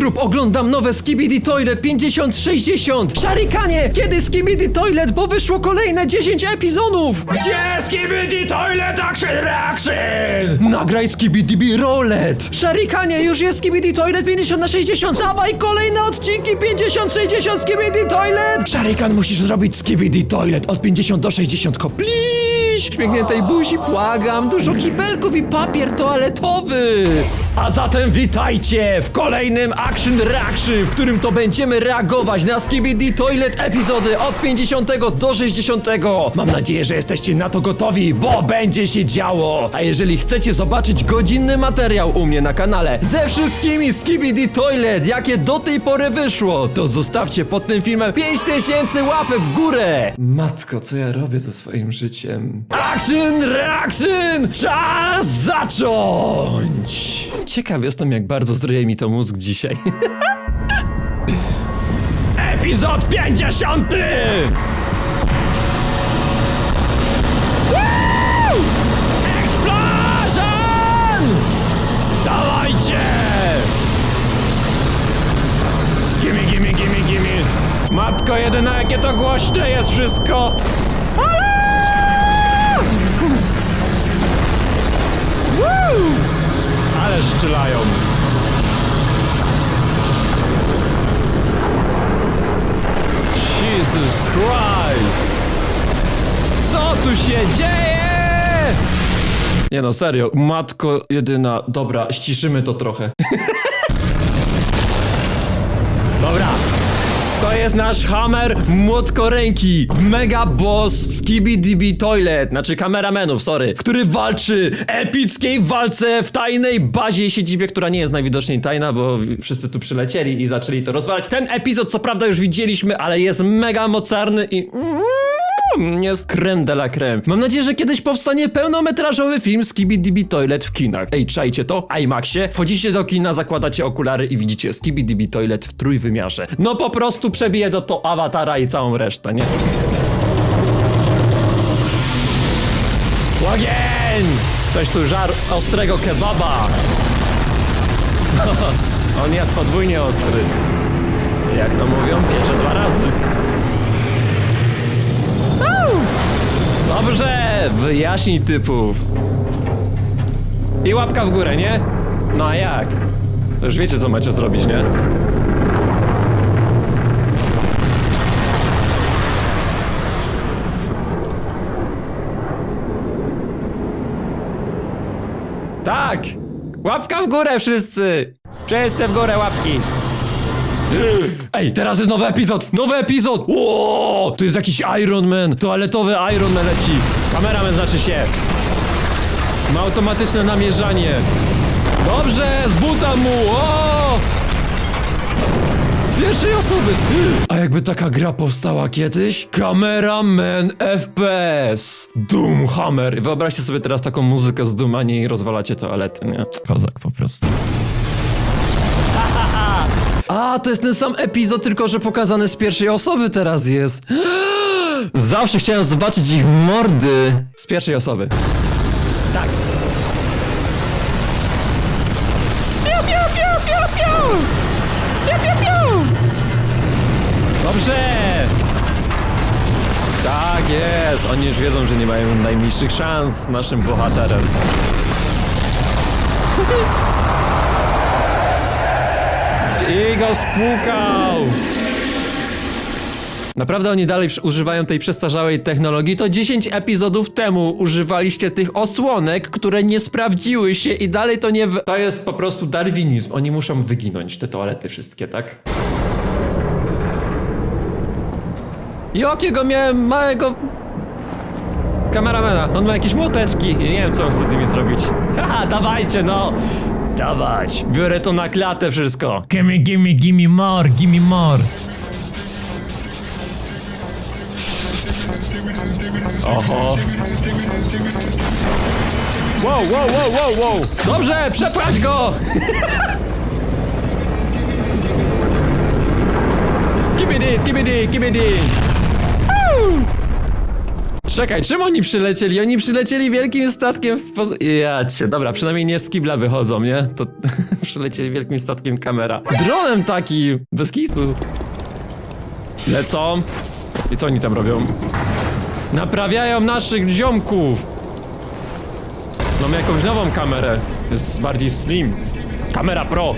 Zrób, oglądam nowe Skibidi Toilet 5060! Szarikanie, kiedy Skibidi Toilet, bo wyszło kolejne 10 epizodów! Gdzie Skibidi Toilet Action Reaction? Nagraj Skibidi Rolet! Szarikanie, już jest Skibidi Toilet 50 na 60! Dawaj kolejne odcinki 50-60 Skibidi Toilet! Szarikan, musisz zrobić Skibidi Toilet od 50 do 60 kopli! Śmiechniętej buzi, błagam, dużo kibelków i papier toaletowy! A zatem witajcie w kolejnym Action Reaction, w którym to będziemy reagować na Skibidi Toilet epizody od 50 do 60. Mam nadzieję, że jesteście na to gotowi, bo będzie się działo! A jeżeli chcecie zobaczyć godzinny materiał u mnie na kanale ze wszystkimi Skibidi Toilet, jakie do tej pory wyszło, to zostawcie pod tym filmem 5000 łapek w górę! Matko, co ja robię ze swoim życiem? Action Reaction! Czas zacząć! Ciekaw jestem, jak bardzo zryje mi to mózg dzisiaj. Epizod 50! Woo! Explosion! Dawajcie! Gimme, gimme, gimme, gimme! Matko jedyna, jakie to głośne jest wszystko! Woo! Strzelają. Jesus Christ! Co tu się dzieje? Nie no, serio, matko jedyna. Dobra, ściszymy to trochę. Dobra, To jest nasz hammer młotkoręki, mega boss Skibidi Toilet, znaczy kameramenów, sorry, który walczy epickiej walce w tajnej bazie siedzibie, która nie jest najwidoczniej tajna, bo wszyscy tu przylecieli i zaczęli to rozwalać. Ten epizod co prawda już widzieliśmy, ale jest mega mocarny i... Mm, Jest creme de la creme. Mam nadzieję, że kiedyś powstanie pełnometrażowy film Skibidi Toilet w kinach. Ej, czajcie to? IMAXie? Wchodzicie do kina, zakładacie okulary i widzicie Skibidi Toilet w trójwymiarze. No po prostu przebije do to awatara i całą resztę, nie? Ogień! Ktoś tu żar ostrego kebaba. On jadł podwójnie ostry. Jak to mówią, piecze dwa razy. Wyjaśnij typów. I łapka w górę, nie? No a jak? To Już wiecie, co macie zrobić, nie? Tak! Łapka w górę wszyscy! Wszyscy w górę łapki! Ej, teraz jest nowy epizod! Nowy epizod! Ło! Tu jest jakiś Iron Man! Toaletowy Iron Man leci! Kameraman znaczy się! Ma automatyczne namierzanie! Dobrze! Z buta mu! O! Z pierwszej osoby! A jakby taka gra powstała kiedyś? Cameraman FPS! Doomhammer! Wyobraźcie sobie teraz taką muzykę z Doom, a nie rozwalacie toalety, nie? Kozak po prostu. A, to jest ten sam epizod, tylko że pokazany z pierwszej osoby teraz jest. Zawsze chciałem zobaczyć ich mordy. Z pierwszej osoby. Tak. Piu, piu, piu, piu, piu. Piu, piu, piu. Dobrze. Tak jest. Oni już wiedzą, że nie mają najmniejszych szans z naszym bohaterem. I go spłukał! Naprawdę oni dalej używają tej przestarzałej technologii. To 10 epizodów temu używaliście tych osłonek, które nie sprawdziły się i dalej to nie... To jest po prostu darwinizm. Oni muszą wyginąć, te toalety wszystkie, tak? Jakiego miałem małego... Kameramena, on ma jakieś młoteczki. Nie wiem, co on chce z nimi zrobić. Haha, dawajcie, no! Dawać, biorę to na klatę wszystko. gimme, gimme, gimme more, gimme more. Oho. Wow, wow, wow, wow, wow! Dobrze, przepłać go! skibidi, skibidi, skibidi! Czekaj, czym oni przylecieli? Oni przylecieli wielkim statkiem w poz... Ja cię, dobra, przynajmniej nie z kibla wychodzą, nie? To przylecieli wielkim statkiem kamera. Dronem taki, bez kitu. Lecą. I co oni tam robią? Naprawiają naszych ziomków. Mamy jakąś nową kamerę. Jest bardziej slim. Kamera pro.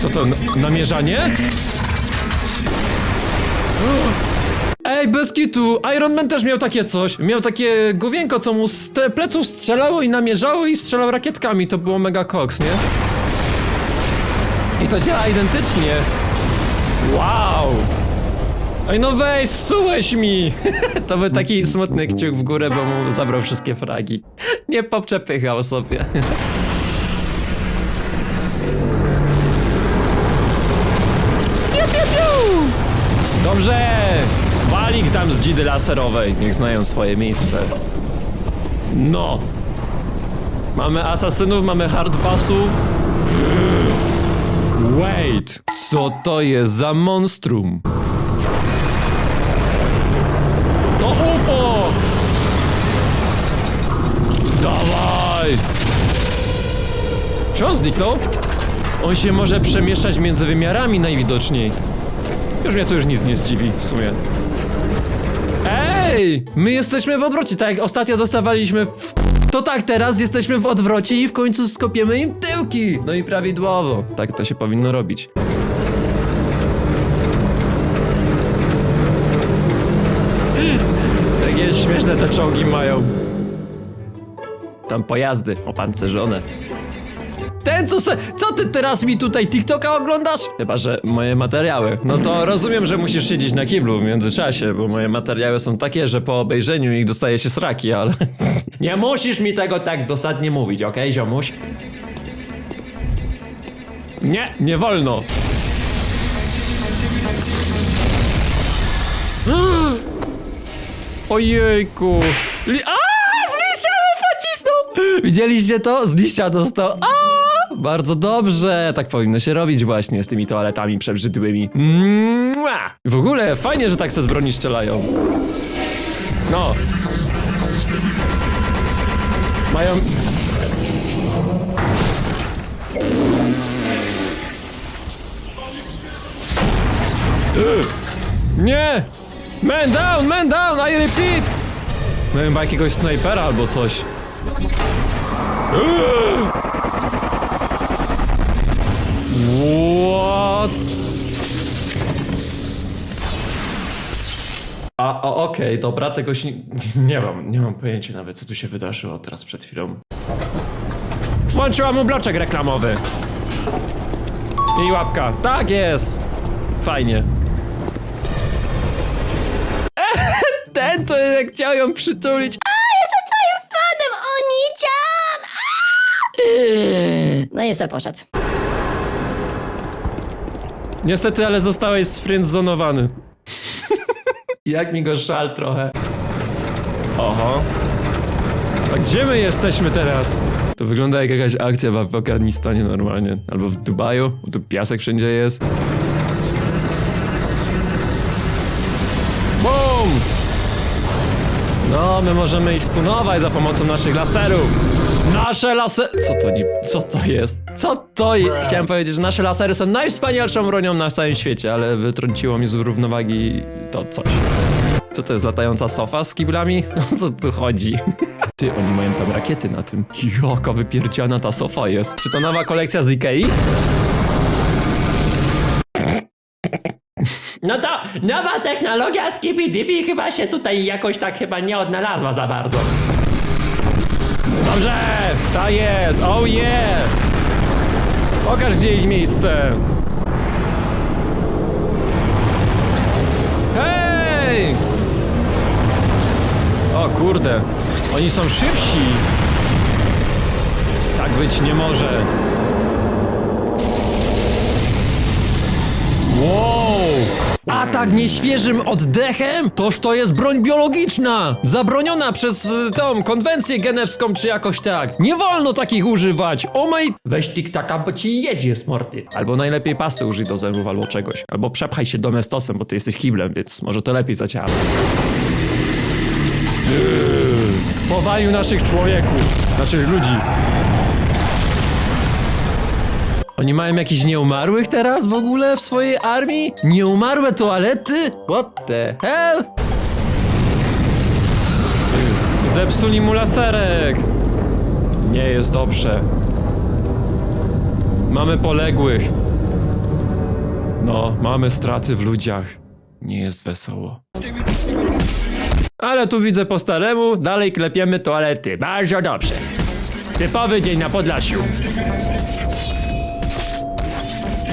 Co to, namierzanie? Ej, bez kitu, Iron Man też miał takie coś. Miał takie główienko, co mu z te pleców strzelało i namierzało i strzelał rakietkami. To było mega koks, nie? I to działa identycznie. Wow! Ej, no weź, zsułeś mi! to był taki smutny kciuk w górę, bo mu zabrał wszystkie fragi. Nie poprzepychał sobie. Dobrze! Walik tam z dzidy laserowej. Niech znają swoje miejsce. No. Mamy asasynów, mamy hardbassów. Wait! Co to jest za monstrum? To UFO! Dawaj! Czy on zniknął? On się może przemieszczać między wymiarami najwidoczniej. Już mnie to już nic nie zdziwi w sumie. Ej! My jesteśmy w odwrocie, tak jak ostatnio dostawaliśmy w... To tak, teraz jesteśmy w odwrocie i w końcu skopiemy im tyłki! No i prawidłowo. Tak to się powinno robić. Takie śmieszne te czołgi mają. Tam pojazdy opancerzone. Ten co se... Co ty teraz mi tutaj TikToka oglądasz? Chyba, że moje materiały. No to rozumiem, że musisz siedzieć na kiblu w międzyczasie, bo moje materiały są takie, że po obejrzeniu ich dostaje się sraki, ale... Nie musisz mi tego tak dosadnie mówić, okej, ziomuś? Nie, nie wolno. Ojejku. Li A! Z liścia! Widzieliście to? Z liścia dostał. A! Bardzo dobrze. Tak powinno się robić właśnie z tymi toaletami przebrzydłymi. Mua! W ogóle fajnie, że tak se z broni strzelają. No. Mają... Nie! Man down, man down, I repeat! Mają chyba jakiegoś snajpera albo coś. Okej, dobra, tego się nie, nie mam, nie mam pojęcia nawet co tu się wydarzyło teraz przed chwilą. Włączyłam mu bloczek reklamowy. I łapka. Tak jest! Fajnie. Ten to jak chciał ją przytulić. Panem Onician! No i se poszedł. Niestety, ale zostałeś sfriendzonowany. Jak mi go żal trochę. Oho. A gdzie my jesteśmy teraz? To wygląda jak jakaś akcja w Afganistanie normalnie. Albo w Dubaju, bo tu piasek wszędzie jest. Boom! No, my możemy ich stunować za pomocą naszych laserów. Nasze lasery... Co to nie... Co to jest? Co to jest? Chciałem powiedzieć, że nasze lasery są najwspanialszą bronią na całym świecie, ale wytrąciło mi z równowagi to coś. Co to jest, latająca sofa z kiblami? O co tu chodzi? Ty, oni mają tam rakiety na tym. Jaka wypierdziana ta sofa jest. Czy to nowa kolekcja z Ikei? No to nowa technologia z Kibidibi chyba się tutaj jakoś tak chyba nie odnalazła za bardzo. Dobrze, ta jest, oh yeah! Pokaż gdzie ich miejsce. Kurde, oni są szybsi. Tak być nie może. Wow! Atak nieświeżym oddechem? Toż to jest broń biologiczna! Zabroniona przez y, tą konwencję genewską czy jakoś tak. Nie wolno takich używać! O mej... Weź tiktaka, bo ci jedzie z mordy. Albo najlepiej pasty użyj do zębów albo czegoś. Albo przepchaj się domestosem, bo ty jesteś kiblem, więc może to lepiej zadziała. Powalił naszych człowieków, naszych ludzi. Oni mają jakichś nieumarłych teraz w ogóle w swojej armii? Nieumarłe toalety? What the hell? Zepsuli mu laserek. Nie jest dobrze. Mamy poległych. No, mamy straty w ludziach. Nie jest wesoło. Ale tu widzę po staremu, dalej klepiemy toalety. Bardzo dobrze. Typowy dzień na Podlasiu.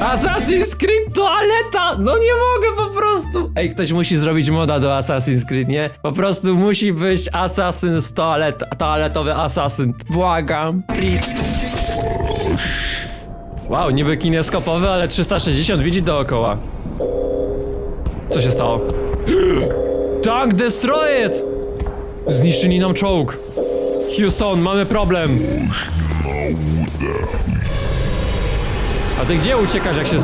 Assassin's Creed toaleta! No nie mogę po prostu! Ej, ktoś musi zrobić moda do Assassin's Creed, nie? Po prostu musi być Assassin's toalet, toaletowy Assassin. Błagam, please. Wow, niby kineskopowy, ale 360 widzi dookoła. Co się stało? Tank destroyed! Zniszczyli nam czołg. Houston, mamy problem. A ty gdzie uciekasz, jak się...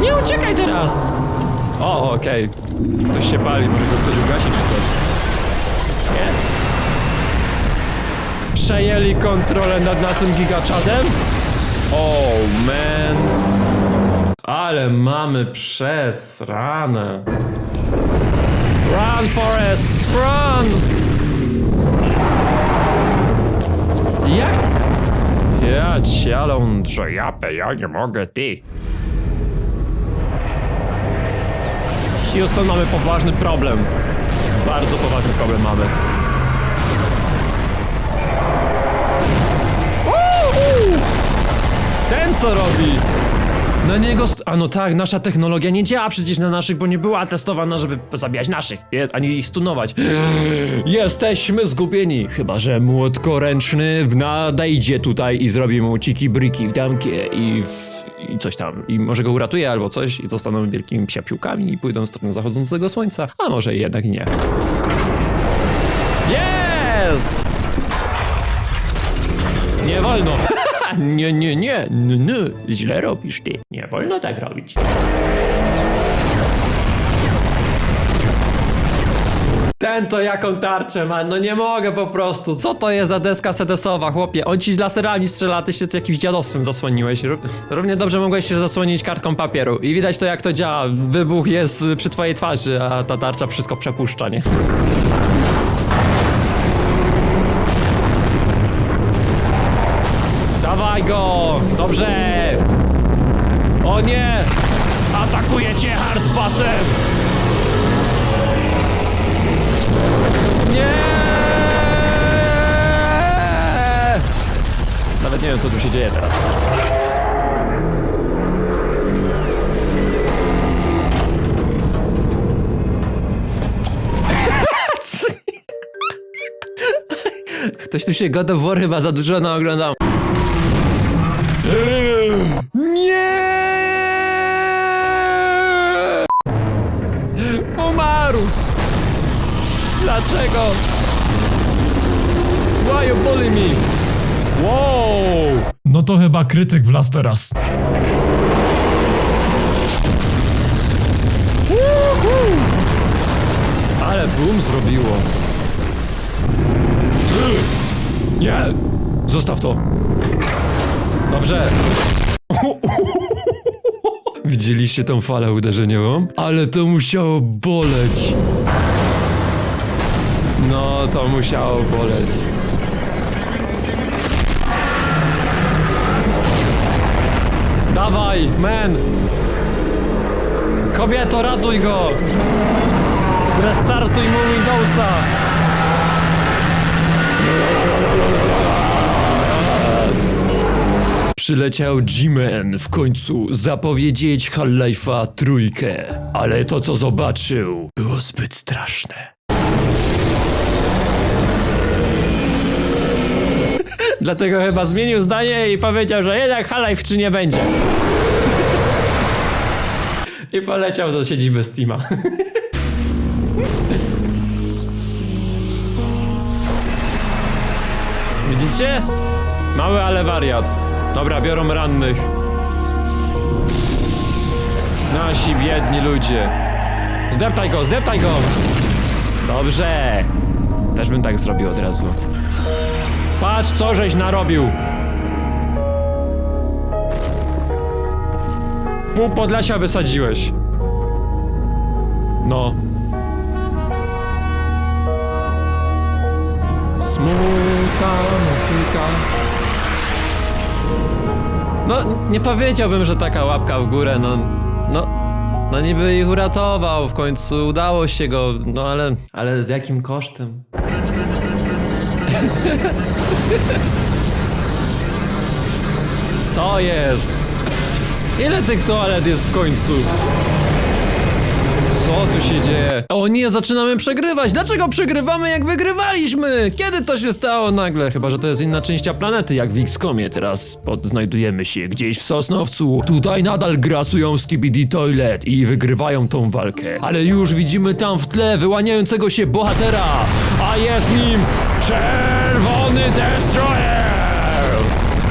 Nie uciekaj teraz! O, okej. Ktoś się pali, może go ktoś ugasi czy coś. Nie? Przejęli kontrolę nad naszym gigaczadem? Oh, man. Ale mamy przez ranę. Run, Forest! Run! Jak? Ja cialą drzejapę, ja nie mogę, ty. Houston, mamy poważny problem. Bardzo poważny problem mamy. Uhu! Ten co robi? Na niego. St- A no tak, nasza technologia nie działa przecież na naszych, bo nie była testowana, żeby zabijać naszych, nie? ani ich stunować. Jesteśmy zgubieni. Chyba, że młotkoręczny nadejdzie tutaj i zrobi mu ciki briki w damkie i, w- i coś tam. I może go uratuje albo coś i zostaną wielkimi psiapiłkami i pójdą w stronę zachodzącego słońca. A może jednak nie. Jest! Nie wolno! Nie, nie, nie, nie, źle robisz ty. Nie wolno tak robić. Ten to jaką tarczę ma, no nie mogę po prostu. Co to jest za deska sedesowa, chłopie? On ci z laserami strzela, ty się jakimś dziadostwem zasłoniłeś. Ró- Równie dobrze mogłeś się zasłonić kartką papieru. I widać to jak to działa. Wybuch jest przy twojej twarzy, a ta tarcza wszystko przepuszcza, nie? Dobrze! O nie! Atakuje cię hardbasem! Nie! Nawet nie wiem, co tu się dzieje teraz. Ktoś tu się God of War chyba za dużo naoglądał. Dlaczego? Why you bully me? Wow! No to chyba krytyk wlazł teraz. Ale boom zrobiło. Nie! Zostaw to. Dobrze. Widzieliście tą falę uderzeniową? Ale to musiało boleć. To musiało boleć. Dawaj, man! Kobieto, ratuj go! Zrestartuj mu Windowsa! Przyleciał G-Man w końcu zapowiedzieć Half-Life'a trójkę, ale to co zobaczył było zbyt straszne. Dlatego chyba zmienił zdanie i powiedział, że jednak Half-Life 3 nie będzie. I poleciał do siedziby Steama. Widzicie? Mały, ale wariat. Dobra, biorą rannych. Nasi biedni ludzie. Zdeptaj go, zdeptaj go! Dobrze. Też bym tak zrobił od razu. Patrz, co żeś narobił! Pół Podlasia wysadziłeś. No. Smutna muzyka. No, nie powiedziałbym, że taka łapka w górę, no. No. No niby ich uratował, w końcu udało się go, no ale... Ale z jakim kosztem? Co jest? Ile tych toalet jest w końcu? Co tu się dzieje? O nie, zaczynamy przegrywać! Dlaczego przegrywamy jak wygrywaliśmy? Kiedy to się stało nagle? Chyba, że to jest inna część planety, jak w X-Komie. Teraz pod, znajdujemy się gdzieś w Sosnowcu. Tutaj nadal grasują Skibidi Toilet i wygrywają tą walkę. Ale już widzimy tam w tle wyłaniającego się bohatera, a jest nim Czerwony Destroyer!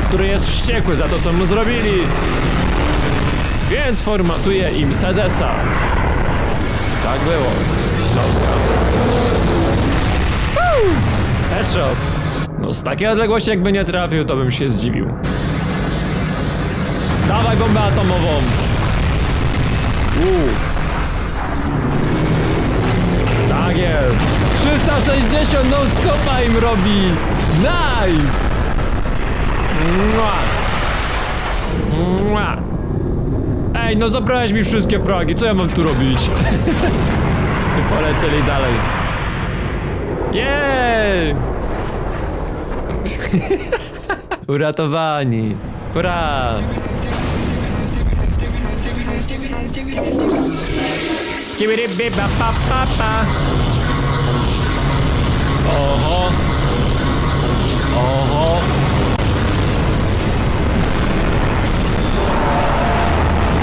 Który jest wściekły za to, co mu zrobili. Więc formatuje im Sedesa. Tak było. Polska. Headshot. No z takiej odległości jakby nie trafił, to bym się zdziwił. Dawaj bombę atomową. Uuu. Jest. 360 no skopa im robi. Nice. Mua. Mua. Ej, no zabrałeś mi wszystkie fragi, co ja mam tu robić? I polecieli dalej. Jej! Uratowani. Hurra! Skibidi ba pa pa pa. Oho. Oho.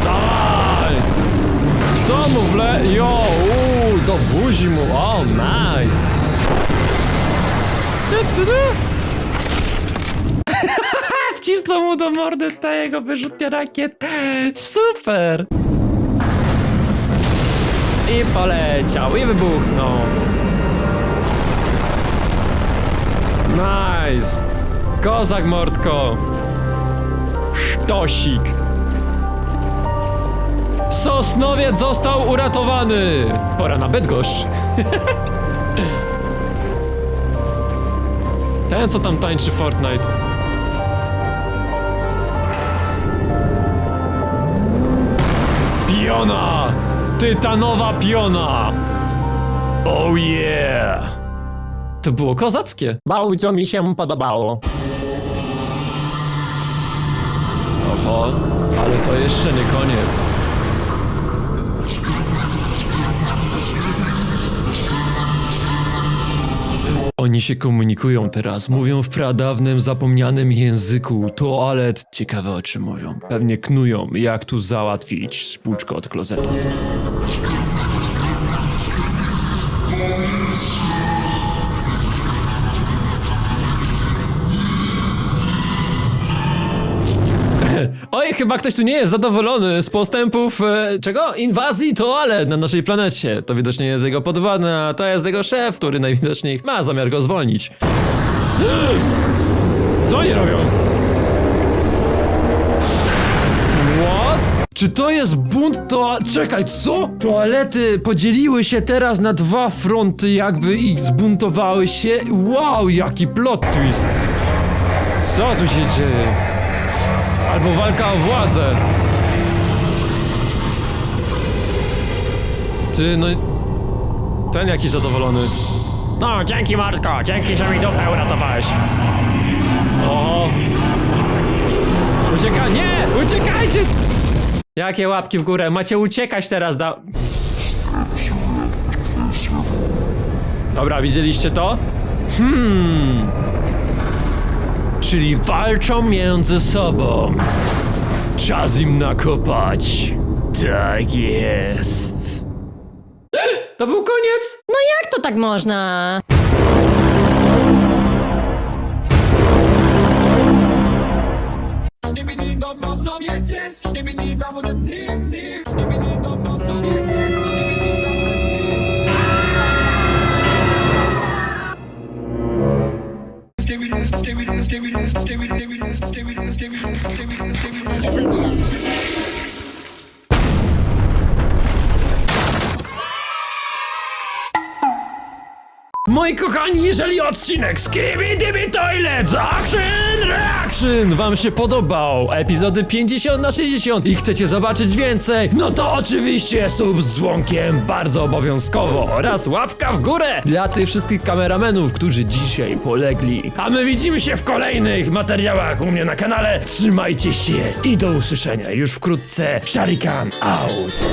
Dawaj! Co mu wle... Jo, uuu, do buzi mu, o, nice! Du, du, du. Wcisnął mu do mordy ta jego wyrzutnia rakiet. Super! I poleciał, i wybuchnął. Nice! Kozak mordko! Sztosik! Sosnowiec został uratowany! Pora na Bydgoszcz. Ten, co tam tańczy Fortnite. Piona! Tytanowa piona! Oh yeah! To było kozackie. Bardzo mi się podobało. Oho, ale to jeszcze nie koniec. Oni się komunikują teraz, mówią w pradawnym, zapomnianym języku. Toalet, ciekawe o czym mówią. Pewnie knują, jak tu załatwić spłuczko od klozetu. Chyba ktoś tu nie jest zadowolony z postępów e, czego? Inwazji toalet na naszej planecie. To widocznie jest jego podwładny, a to jest jego szef, który najwidoczniej ma zamiar go zwolnić. Co oni robią? What? Czy to jest bunt to... Czekaj, co? Toalety podzieliły się teraz na dwa fronty, jakby ich zbuntowały się. Wow, jaki plot twist. Co tu się dzieje? Albo walka o władzę. Ty, no... Ten jakiś zadowolony. No, dzięki Martko, dzięki, że mi dupę uratowałeś. O! Ucieka... Nie! Uciekajcie! Jakie łapki w górę? Macie uciekać teraz, da... Dobra, widzieliście to? Hmm... Czyli walczą między sobą. Czas im nakopać. Tak jest. To był koniec? No jak to tak można? Moi kochani, jeżeli odcinek Skibidi Toilet Action Reaction wam się podobał, epizody 50 na 60 i chcecie zobaczyć więcej, no to oczywiście sub z dzwonkiem bardzo obowiązkowo oraz łapka w górę dla tych wszystkich kameramenów, którzy dzisiaj polegli. A my widzimy się w kolejnych materiałach u mnie na kanale. Trzymajcie się i do usłyszenia już wkrótce. Sharikan out.